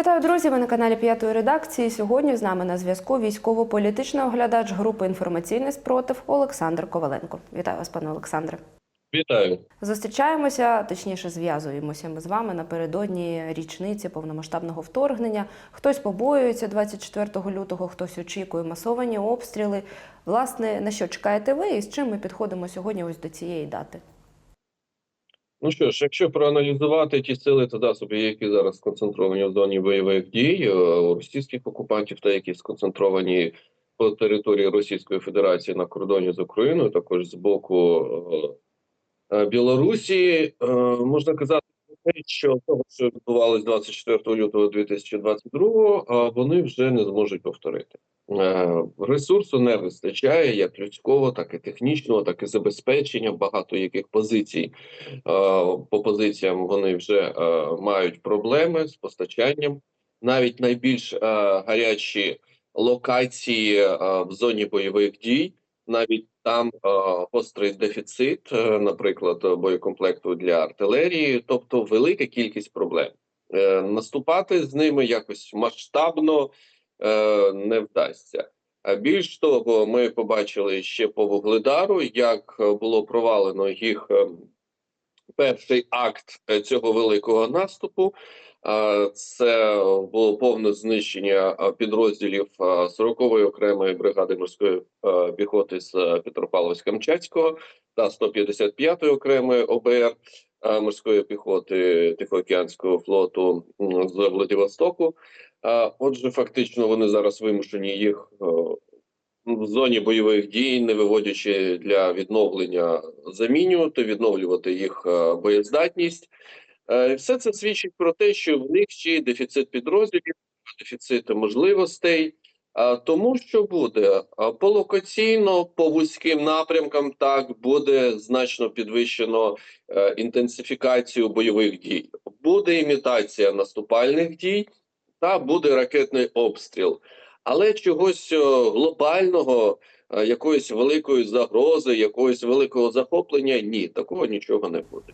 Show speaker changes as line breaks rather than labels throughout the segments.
Вітаю, друзі! Ви на каналі П'ятої редакції. Сьогодні з нами на зв'язку військово-політичний оглядач групи інформаційний спротив Олександр Коваленко. Вітаю вас, пане Олександре.
Вітаю.
Зустрічаємося, точніше, зв'язуємося ми з вами напередодні річниці повномасштабного вторгнення. Хтось побоюється 24 лютого, хтось очікує масовані обстріли. Власне, на що чекаєте ви і з чим ми підходимо сьогодні ось до цієї дати?
Ну що ж, якщо проаналізувати ті сили та засоби, які зараз сконцентровані в зоні бойових дій е, у російських окупантів, та які сконцентровані по території Російської Федерації на кордоні з Україною, також з боку е, е, Білорусі, можна казати, те, що того, що відбувалось 24 лютого 2022, е, вони вже не зможуть повторити. Е, Ресурсу не вистачає як людського, так і технічного, так і забезпечення багато яких позицій. Е, По позиціям вони вже е, мають проблеми з постачанням. Навіть найбільш гарячі локації в зоні бойових дій, навіть там гострий дефіцит, наприклад, боєкомплекту для артилерії, тобто велика кількість проблем. Наступати з ними якось масштабно не вдасться. А більш того, ми побачили ще по вугледару, як е, було провалено їх е, перший акт е, цього великого наступу. Е, Це було повне знищення е, підрозділів е, 40-ї окремої бригади морської е, піхоти з е, Петропавловська-Камчатського та 155-ї окремої ОБР е, морської піхоти Тихоокеанського флоту з Владивостоку. Отже, фактично вони зараз вимушені їх е, в зоні бойових дій, не виводячи для відновлення замінювати, відновлювати їх е, боєздатність. Е, Все це свідчить про те, що в них ще є дефіцит підрозділів, дефіцит можливостей. Тому що буде А, по вузьким напрямкам, так буде значно підвищено інтенсифікацію бойових дій. Буде імітація наступальних дій та буде ракетний обстріл. Але чогось е, глобального, е, якоїсь великої загрози, якогось великого захоплення ні, такого нічого не буде.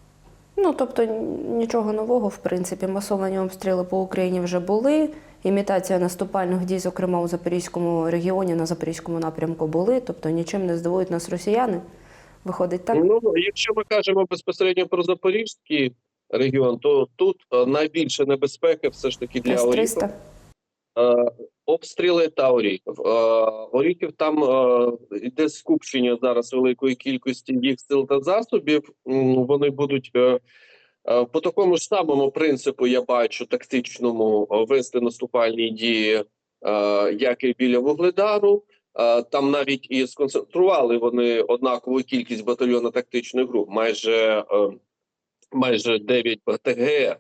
Ну, тобто нічого нового, в принципі, масовані обстріли по Україні вже були. Імітація наступальних дій, зокрема у Запорізькому регіоні, на Запорізькому напрямку були. Тобто нічим не здивують нас росіяни. Виходить так?
Ну, якщо ми кажемо безпосередньо про Запорізький регіон, то тут е, найбільша небезпека все ж таки для Оріхів.
С-300.
Е, обстріли та Оріхів. Е, Оріхів там йде скупчення зараз великої кількості їх сил та засобів. Вони будуть по такому ж самому принципу, я бачу, тактичному вести наступальні дії, як і біля Вугледару. Там навіть і сконцентрували вони однакову кількість батальйонно-тактичних груп, майже, майже 9 БТГ.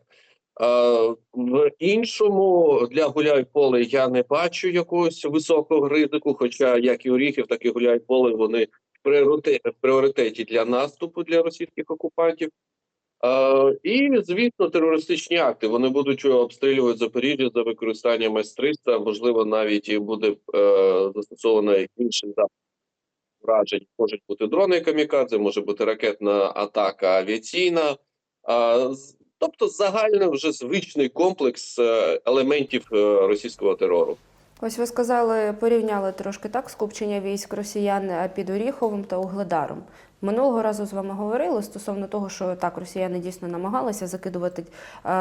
В іншому для Гуляйполе я не бачу якогось високого ризику. Хоча як і Оріхів, так і Гуляйполе вони в пріоритеті, для наступу для російських окупантів. І звісно, терористичні акти вони будуть обстрілювати Запоріжжя за використанням С-300, можливо, навіть і буде е, застосовано інший засіб вражень. Можуть бути дрони камікадзе, може бути ракетна атака авіаційна. Тобто загальний вже звичний комплекс е, елементів е, російського терору.
Ось ви сказали, порівняли трошки так скупчення військ росіян е, під Оріховим та Угледаром. Минулого разу з вами говорили стосовно того, що так росіяни дійсно намагалися закидувати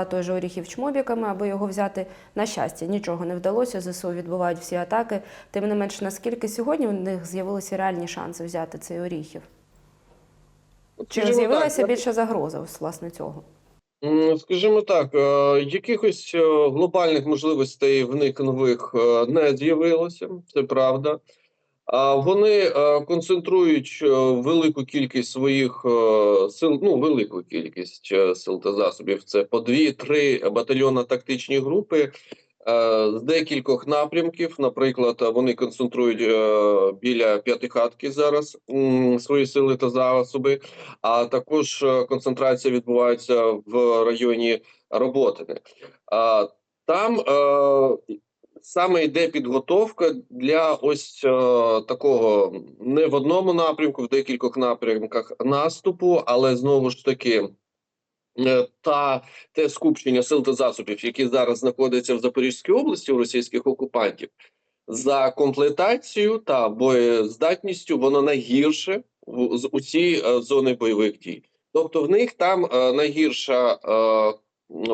той же Оріхів чмобіками, аби його взяти. На щастя, нічого не вдалося. ЗСУ відбувають всі атаки. Тим не менш, наскільки сьогодні у них з'явилися реальні шанси взяти цей Оріхів? Чи
Скажімо
з'явилася
так,
більша загроза ось, власне цього?
Скажімо так, е, якихось е, глобальних можливостей в них нових е, не з'явилося, це правда. А вони концентрують велику кількість своїх сил, ну велику кількість сил та засобів. Це по дві-три батальйонно-тактичні групи е, з декількох напрямків. Наприклад, е, вони концентрують е, біля п'ятихатки зараз свої сили та засоби. А також е, концентрація відбувається в районі Роботини. Там е, саме йде підготовка для ось е, такого не в одному напрямку, в декількох напрямках наступу, але знову ж таки е, та те скупчення сил та засобів, які зараз знаходяться в Запорізькій області у російських окупантів, за комплектацією та боєздатністю воно найгірше з усі е, зони бойових дій. Тобто в них там е, найгірша е,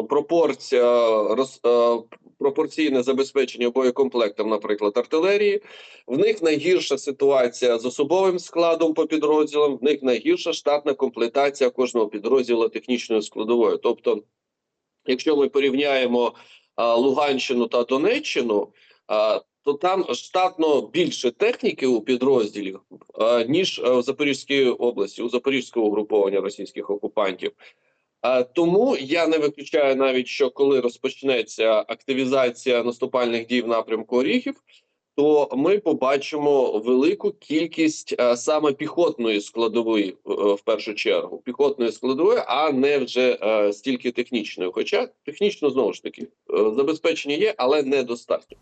пропорція роз, е, пропорційне забезпечення боєкомплектом, наприклад, артилерії. В них найгірша ситуація з особовим складом по підрозділам. В них найгірша штатна комплектація кожного підрозділу технічною складовою. Тобто, якщо ми порівняємо а, Луганщину та Донеччину, а, то там штатно більше техніки у підрозділів, ніж в Запорізькій області, у Запорізького угруповання російських окупантів. Тому я не виключаю навіть, що коли розпочнеться активізація наступальних дій в напрямку Оріхів, то ми побачимо велику кількість е, саме піхотної складової е, в першу чергу, піхотної складової, а не вже е, стільки технічної. Хоча технічно знову ж таки забезпечення є, але недостатньо.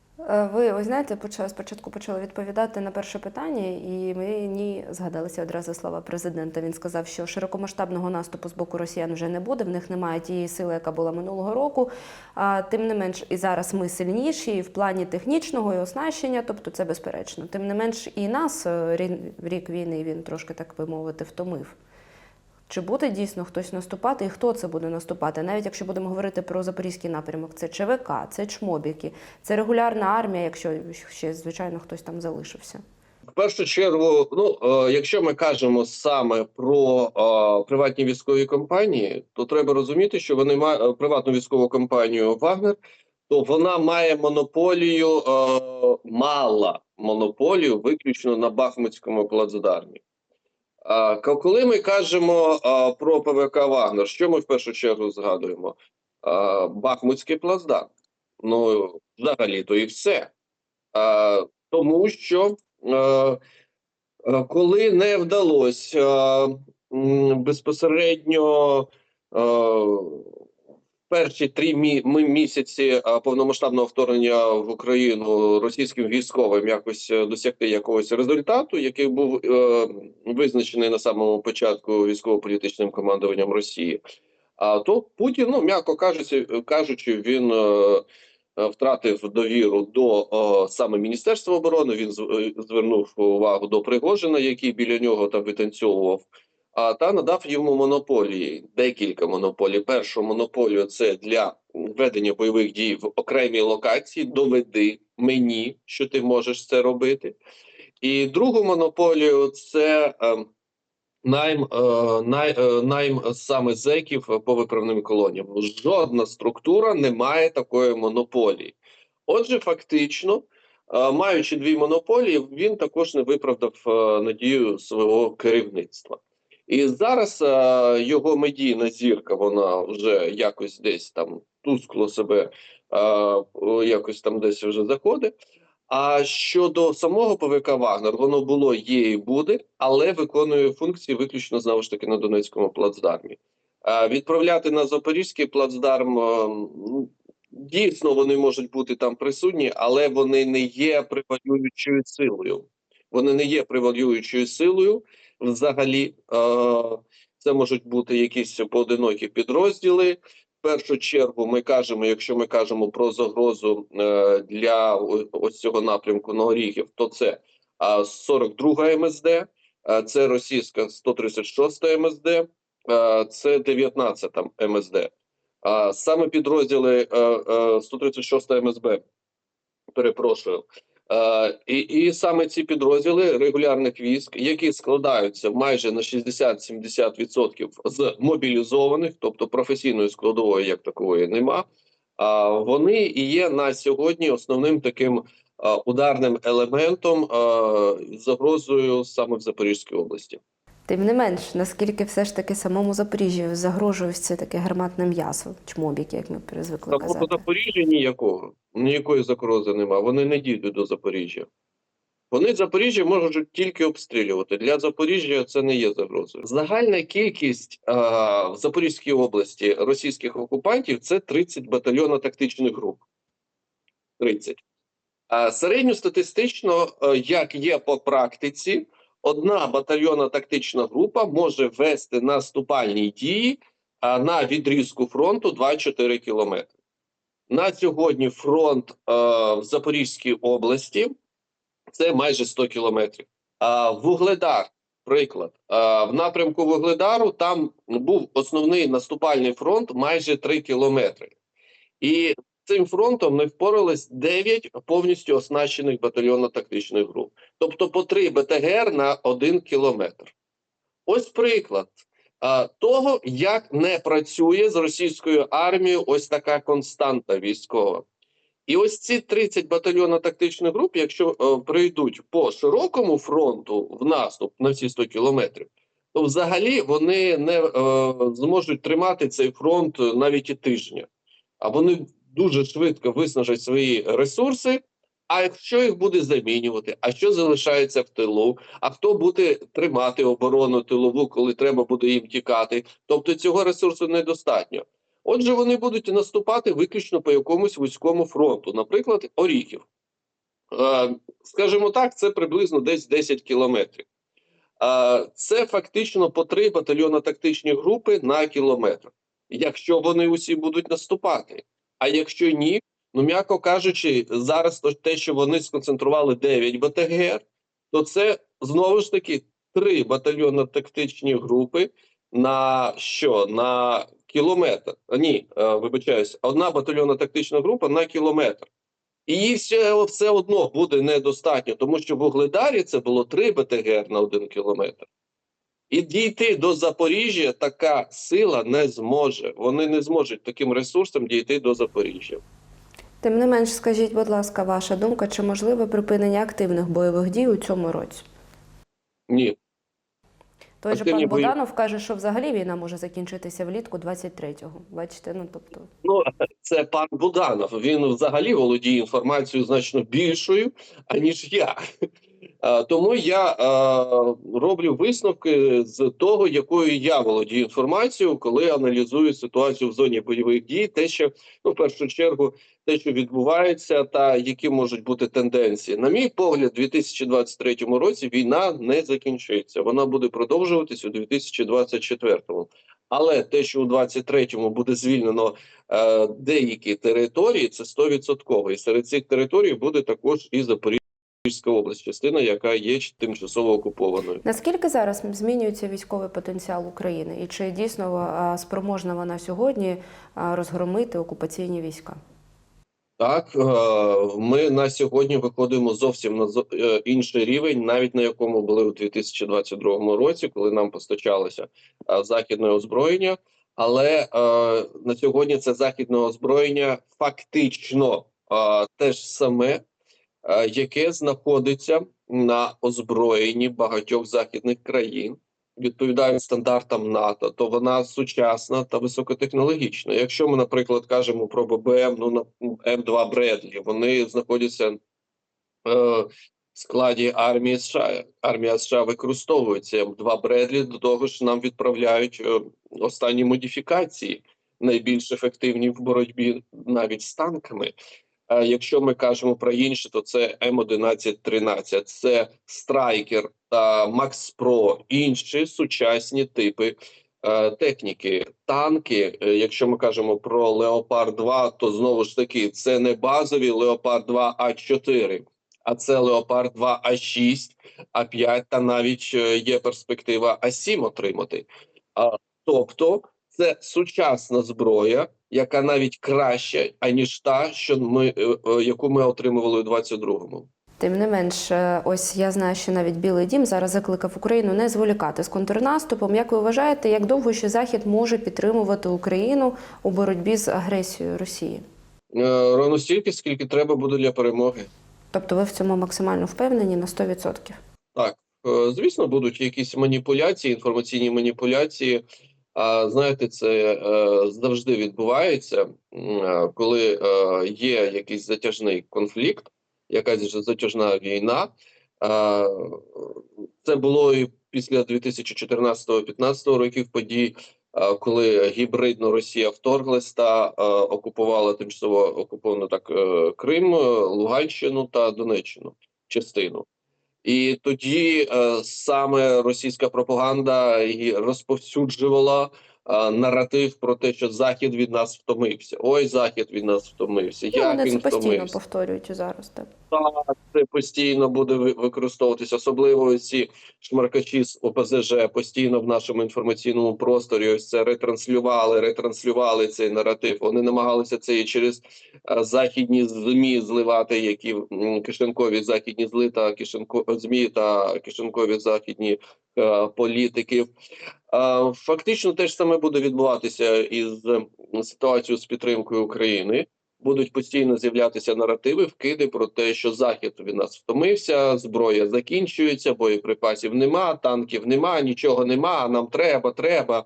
Ви ось знаєте, почали спочатку почали відповідати на перше питання, і мені згадалися одразу слова президента. Він сказав, що широкомасштабного наступу з боку росіян вже не буде. В них немає тієї сили, яка була минулого року. А тим не менш, і зараз ми сильніші і в плані технічного і оснащення, тобто це безперечно. Тим не менш, і нас е, рік війни він трошки так би мовити втомив. Чи буде дійсно хтось наступати, і хто це буде наступати? Навіть якщо будемо говорити про запорізький напрямок, це ЧВК, це чмобіки, це регулярна армія, якщо ще звичайно хтось там залишився.
В першу чергу, ну е, якщо ми кажемо саме про е, приватні військові компанії, то треба розуміти, що вони мають приватну військову компанію Вагнер, то вона має монополію, е, мала монополію виключно на Бахмутському плацдармі. Ко- коли ми кажемо а, про ПВК Вагнер, що ми в першу чергу згадуємо? А, Бахмутський плацдарм. Ну, взагалі, то і все. А, тому що е, е, коли не вдалося е, безпосередньо е, перші три мі- місяці е, повномасштабного вторгнення в Україну російським військовим якось е, досягти якогось результату, який був е, визначений на самому початку військово-політичним командуванням Росії. А то Путін, ну м'яко кажучи, кажучи, він е, е, втратив довіру до е, саме Міністерства оборони. Він звернув увагу до Пригожина, який біля нього там витанцьовував. Та надав йому монополії, декілька монополій. Першу монополію це для ведення бойових дій в окремій локації. Доведи мені, що ти можеш це робити. І другу монополію це е, найм, е, най, е, найм саме зеків по виправним колоніям. Жодна структура не має такої монополії. Отже, фактично, е, маючи дві монополії, він також не виправдав надію свого керівництва. І зараз е, його медійна зірка, вона вже якось десь там тускло себе, е, о, якось там десь вже заходить. А щодо самого ПВК Вагнер, воно було, є і буде, але виконує функції виключно знову ж таки на Донецькому плацдармі. А відправляти на Запорізький плацдарм е, ну, дійсно вони можуть бути там присутні, але вони не є превалюючою силою. Вони не є превалюючою силою. Взагалі, е, це можуть бути якісь поодинокі підрозділи. В першу чергу ми кажемо, якщо ми кажемо про загрозу е, для ось цього напрямку на Оріхів, то це а, 42 МСД, це російська 136 МСД, це 19 МСД. Саме підрозділи е, е, 136 МСБ, перепрошую. Е, і, і саме ці підрозділи регулярних військ, які складаються майже на 60-70% з мобілізованих, тобто професійної складової як такої, нема. Вони і є на сьогодні основним таким ударним елементом загрозою саме в Запорізькій області.
Тим не менш, наскільки все ж таки самому Запоріжжю загрожує це таке гарматне м'ясо, чмобіки, як ми призвикли
Та по
казати.
Запоріжжя ніякого, ніякої загрози нема. Вони не дійдуть до Запоріжжя. Вони Запоріжжя можуть тільки обстрілювати. Для Запоріжжя це не є загрозою. Загальна кількість а, в Запорізькій області російських окупантів це 30 батальйонів тактичних груп. 30. А середньостатистично, е, як є по практиці, одна батальйонна тактична група може вести наступальні дії на відрізку фронту 2-4 кілометри. На сьогодні фронт в Запорізькій області це майже 100 кілометрів. А Вугледар, приклад, в напрямку Вугледару там був основний наступальний фронт майже 3 кілометри. І цим фронтом не впорались 9 повністю оснащених батальйонно-тактичних груп. Тобто по 3 БТГР на 1 кілометр. Ось приклад а, того, як не працює з російською армією ось така константа військова. І ось ці 30 батальйонно-тактичних груп, якщо е, прийдуть по широкому фронту в наступ на всі 100 кілометрів, то взагалі вони не е, зможуть тримати цей фронт навіть і тижня. А вони дуже швидко виснажать свої ресурси. А якщо їх буде замінювати, а що залишається в тилу? А хто буде тримати оборону тилову, коли треба буде їм тікати? Тобто цього ресурсу недостатньо. Отже, вони будуть наступати виключно по якомусь вузькому фронту, наприклад, Оріхів. Е, скажімо так, це приблизно десь 10 кілометрів. Е, це фактично по три батальйонно-тактичні групи на кілометр, якщо вони усі будуть наступати. А якщо ні, ну м'яко кажучи, зараз те, що вони сконцентрували 9 БТГР, то це знову ж таки три батальйонно-тактичні групи на що? На кілометр. Ні, е, вибачаюсь, одна батальйонна тактична група на кілометр. І їх все, все одно буде недостатньо, тому що в Угледарі це було 3 БТГР на один кілометр. І дійти до Запоріжжя така сила не зможе. Вони не зможуть таким ресурсом дійти до Запоріжжя.
Тим не менш, скажіть, будь ласка, ваша думка, чи можливе припинення активних бойових дій у цьому році?
Ні,
Той же пан
бої-
каже, що взагалі війна може закінчитися влітку 23-го. Бачите, ну тобто.
Ну, це пан Буданов. Він взагалі володіє інформацією значно більшою, аніж я. Е, Тому я е, роблю висновки з того, якою я володію інформацією, коли аналізую ситуацію в зоні бойових дій, те, що ну, в першу чергу, те, що відбувається, та які можуть бути тенденції. На мій погляд, у 2023 році війна не закінчиться. Вона буде продовжуватись у 2024. Але те, що у 2023 буде звільнено е, деякі території, це 100%. І серед цих територій буде також і Запорізька область, частина, яка є тимчасово окупованою.
Наскільки зараз змінюється військовий потенціал України? І чи дійсно спроможна вона сьогодні розгромити окупаційні війська?
Так, ми на сьогодні виходимо зовсім на е, інший рівень, навіть на якому були у 2022 році, коли нам постачалося західне озброєння. Але на сьогодні це західне озброєння фактично те ж саме, яке знаходиться на озброєнні багатьох західних країн. Відповідає стандартам НАТО, то вона сучасна та високотехнологічна. Якщо ми, наприклад, кажемо про ББМ, ну на М2 Бредлі, вони знаходяться е, в складі армії США. Армія США використовує ці М2 Бредлі, до того ж нам відправляють е, останні модифікації, найбільш ефективні в боротьбі навіть з танками. А якщо ми кажемо про інші, то це М1113, це Страйкер та Макс Про, інші сучасні типи е, техніки. Танки, е, якщо ми кажемо про Леопард 2, то знову ж таки це не базові Леопард 2 А4, а це Леопард 2 А6, А5 та навіть е, є перспектива А7 отримати. А, тобто це сучасна зброя, яка навіть краща, аніж та, що ми, е, е, яку ми отримували у 22-му.
Тим не менш, е, ось я знаю, що навіть Білий Дім зараз закликав Україну не зволікати з контрнаступом. Як ви вважаєте, як довго ще Захід може підтримувати Україну у боротьбі з агресією Росії?
Ровно стільки, скільки треба буде для перемоги.
Тобто ви в цьому максимально впевнені на 100%?
Так, звісно, будуть якісь маніпуляції, інформаційні маніпуляції. Знаєте, це е, завжди відбувається, е, коли е, є якийсь затяжний конфлікт, якась затяжна війна. Це було і після 2014-2015 років подій, коли гібридно Росія вторглась та окупувала тимчасово окуповану так Крим, Луганщину та Донеччину частину. І тоді е, саме російська пропаганда і розповсюджувала а, наратив про те, що Захід від нас втомився. Ой, Захід від нас втомився.
Ну,
Як
вони
він
це постійно
втомився?
повторюють і зараз. Так.
Так, це постійно буде ви- використовуватися, особливо ці шмаркачі з ОПЗЖ постійно в нашому інформаційному просторі. Ось це ретранслювали, ретранслювали цей наратив. Вони намагалися це і через е, західні змі зливати, які кишенкові західні зли та кишенко змі та кишенкові західні е, політиків. Фактично, те ж саме буде відбуватися із ситуацією з підтримкою України будуть постійно з'являтися наративи, вкиди про те, що захід від нас втомився, зброя закінчується, боєприпасів нема, танків нема, нічого нема. Нам треба, треба.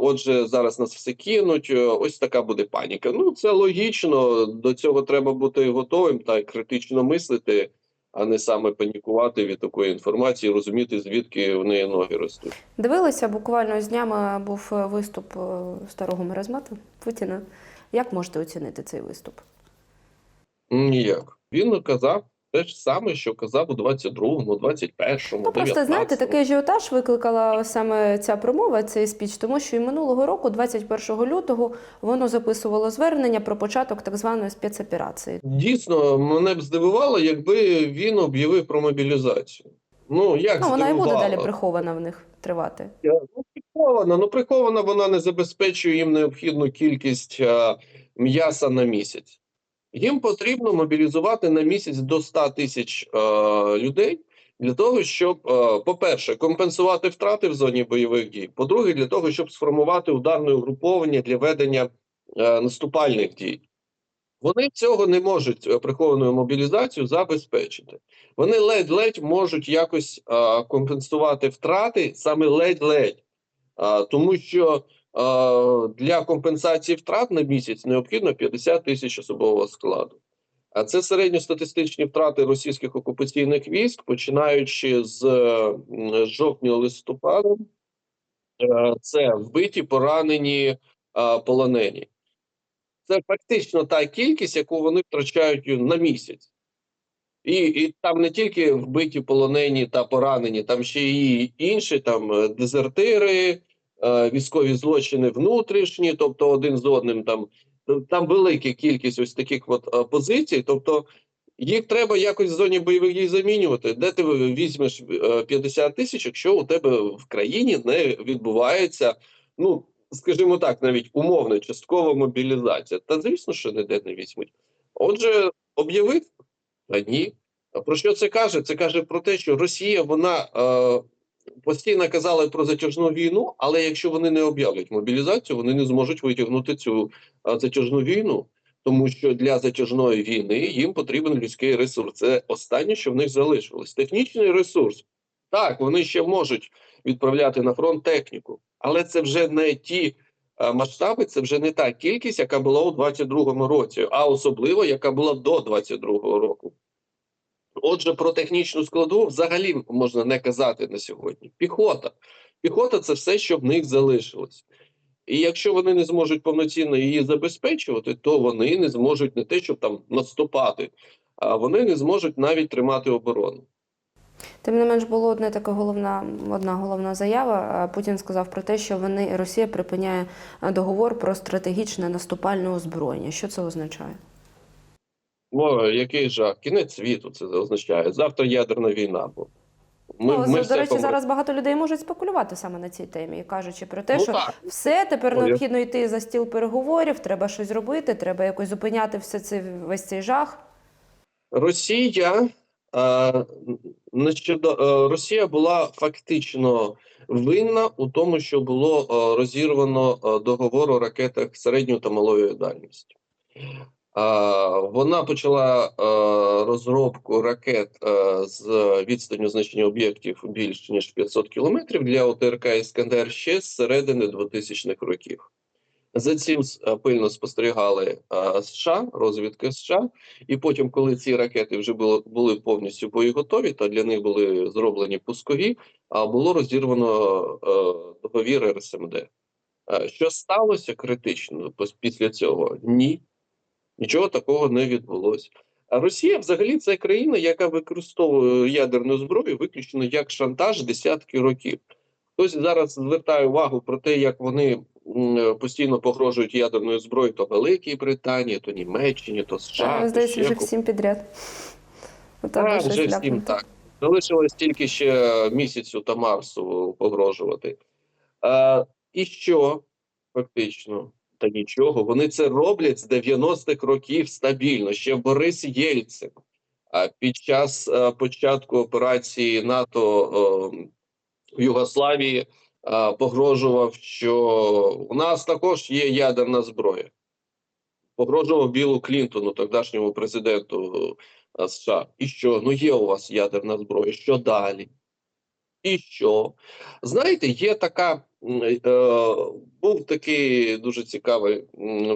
Отже, зараз нас все кинуть. Е, Ось така буде паніка. Ну це логічно. До цього треба бути готовим та критично мислити, а не саме панікувати від такої інформації, розуміти звідки в неї ноги ростуть.
Дивилися, буквально з днями був е, виступ е, старого маразмата Путіна. Як можете оцінити цей виступ?
Ніяк він казав те ж саме, що казав у 22-му, 21-му,
Ну просто знаєте, такий ажіотаж викликала саме ця промова, цей спіч, тому що і минулого року, 21 лютого, воно записувало звернення про початок так званої спецоперації.
Дійсно, мене б здивувало, якби він об'явив про мобілізацію. Ну як
Ну вона і буде далі прихована в них тривати.
Ну, прихована, ну прихована вона не забезпечує їм необхідну кількість е, м'яса на місяць. Їм потрібно мобілізувати на місяць до 100 тисяч е, людей для того, щоб, е, по-перше, компенсувати втрати в зоні бойових дій. По-друге, для того, щоб сформувати ударне угруповання для ведення е, наступальних дій. Вони цього не можуть е, прихованою мобілізацією забезпечити. Вони ледь-ледь можуть якось е, компенсувати втрати, саме ледь-ледь. А, тому що для компенсації втрат на місяць необхідно 50 тисяч особового складу. А це середньостатистичні втрати російських окупаційних військ, починаючи з жовтня-листопада. Е, Це вбиті, поранені, полонені. Це фактично та кількість, яку вони втрачають на місяць. І, і там не тільки вбиті, полонені та поранені, там ще і інші там е, дезертири, е, військові злочини внутрішні, тобто один з одним там. Там велика кількість ось таких от е, позицій. Тобто їх треба якось в зоні бойових дій замінювати. Де ти візьмеш е, 50 тисяч, якщо у тебе в країні не відбувається, ну скажімо так, навіть умовно часткова мобілізація. Та звісно, що ніде не візьмуть. Отже, об'явив а ні. Про що це каже? Це каже про те, що Росія вона е, постійно казала про затяжну війну, але якщо вони не об'являть мобілізацію, вони не зможуть витягнути цю е, затяжну війну. Тому що для затяжної війни їм потрібен людський ресурс. Це останнє, що в них залишилось. Технічний ресурс. Так, вони ще можуть відправляти на фронт техніку, але це вже не ті е, масштаби, це вже не та кількість, яка була у 22-му році, а особливо яка була до 22-го року. Отже, про технічну складу взагалі можна не казати на сьогодні. Піхота. Піхота це все, що в них залишилось. І якщо вони не зможуть повноцінно її забезпечувати, то вони не зможуть не те, щоб там наступати, а вони не зможуть навіть тримати оборону.
Тим не менш, було одне така головна, одна головна заява. Путін сказав про те, що вони Росія припиняє договор про стратегічне наступальне озброєння. Що це означає?
О, який жах, кінець світу це означає. Завтра ядерна війна. Бо Ми,
ну,
ми
до речі,
помремо.
зараз багато людей можуть спекулювати саме на цій темі, кажучи про те,
Ну,
що
так.
все тепер
Ну,
необхідно йти за стіл переговорів, треба щось робити, треба якось зупиняти все це весь цей жах.
Росія е, нещодо, е, Росія була фактично винна у тому, що було е, розірвано договор у ракетах середньої та малої дальності. Вона почала е, розробку ракет е, з відстанню значення об'єктів більш ніж 500 кілометрів для ОТРК Іскандер ще з середини 2000-х років. За цим е, пильно спостерігали США, розвідка США, і потім, коли ці ракети вже було, були повністю боєготові, та для них були зроблені пускові, а було розірвано договір РСМД. Що сталося критично після цього? Ні, нічого такого не відбулося. А Росія взагалі це країна, яка використовує ядерну зброю виключно як шантаж десятки років. Хтось зараз звертає увагу про те, як вони постійно погрожують ядерною зброєю то Великій Британії, то Німеччині, то США.
Та, здається, вже всім підряд.
Так, вже всім так. Залишилось тільки ще місяцю та Марсу погрожувати. А, і що? Фактично, та нічого. Вони це роблять з 90-х років стабільно. Ще Борис Єльцин під час початку операції НАТО в Югославії погрожував, що у нас також є ядерна зброя. Погрожував Білу Клінтону, тогдашньому президенту е, США. І що? Ну є у вас ядерна зброя. Що далі? І що? Знаєте, є така. Е, був такий дуже цікавий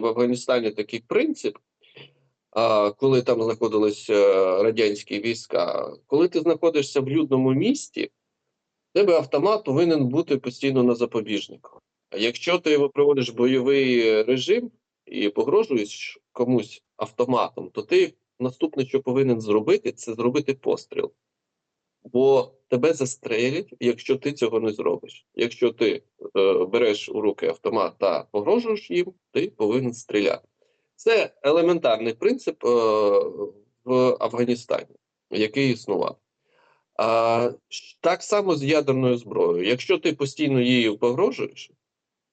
в Афганістані такий принцип, коли там знаходились е, радянські війська. Коли ти знаходишся в людному місті, тебе автомат повинен бути постійно на запобіжнику. Якщо ти приводиш бойовий режим і погрожуєш комусь автоматом, то ти наступне, що повинен зробити, це зробити постріл. Бо тебе застрелять, якщо ти цього не зробиш. Якщо ти е, береш у руки автомат та погрожуєш їм, ти повинен стріляти. Це елементарний принцип е, в Афганістані, який існував. А, так само з ядерною зброєю. Якщо ти постійно її погрожуєш,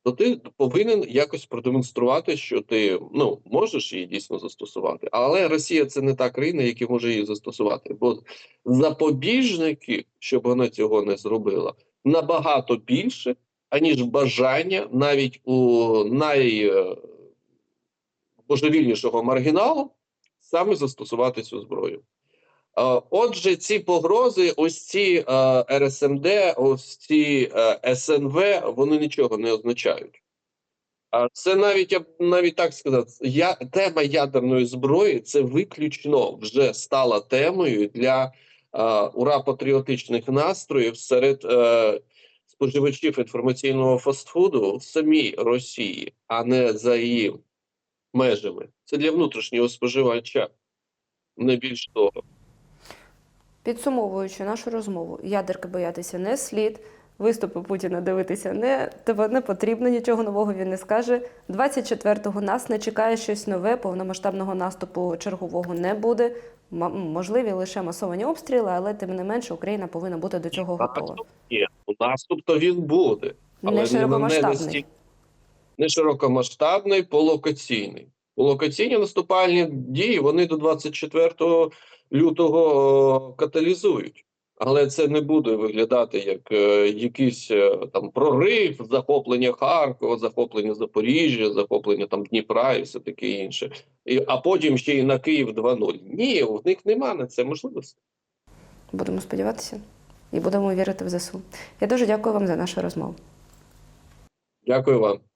то ти повинен якось продемонструвати, що ти ну можеш її дійсно застосувати. Але Росія це не та країна, яка може її застосувати. Бо запобіжники, щоб вона цього не зробила, набагато більше, аніж бажання навіть у найбожевільнішого маргіналу саме застосувати цю зброю. Е, Отже, ці погрози, ось ці е, РСМД, ось ці е, СНВ, вони нічого не означають. А це навіть я б навіть так сказати, я тема ядерної зброї це виключно вже стала темою для е, ура патріотичних настроїв серед е, споживачів інформаційного фастфуду в самій Росії, а не за її межами. Це для внутрішнього споживача, не більш того.
Підсумовуючи нашу розмову, ядерки боятися не слід. Виступи Путіна дивитися не, тебе не потрібно, нічого нового він не скаже. 24-го нас не чекає щось нове, повномасштабного наступу чергового не буде. Можливі лише масовані обстріли, але тим не менше Україна повинна бути до цього готова.
Наступ. То він буде. Але
Не широкомасштабний.
не широкомасштабний, полокаційний. Полокаційні наступальні дії вони до 24 лютого каталізують. Але це не буде виглядати як е, якийсь е, там прорив, захоплення Харкова, захоплення Запоріжжя, захоплення там Дніпра і все таке інше. І, а потім ще й на Київ 2.0. Ні, у них нема на це можливості.
Будемо сподіватися і будемо вірити в ЗСУ. Я дуже дякую вам за нашу розмову.
Дякую вам.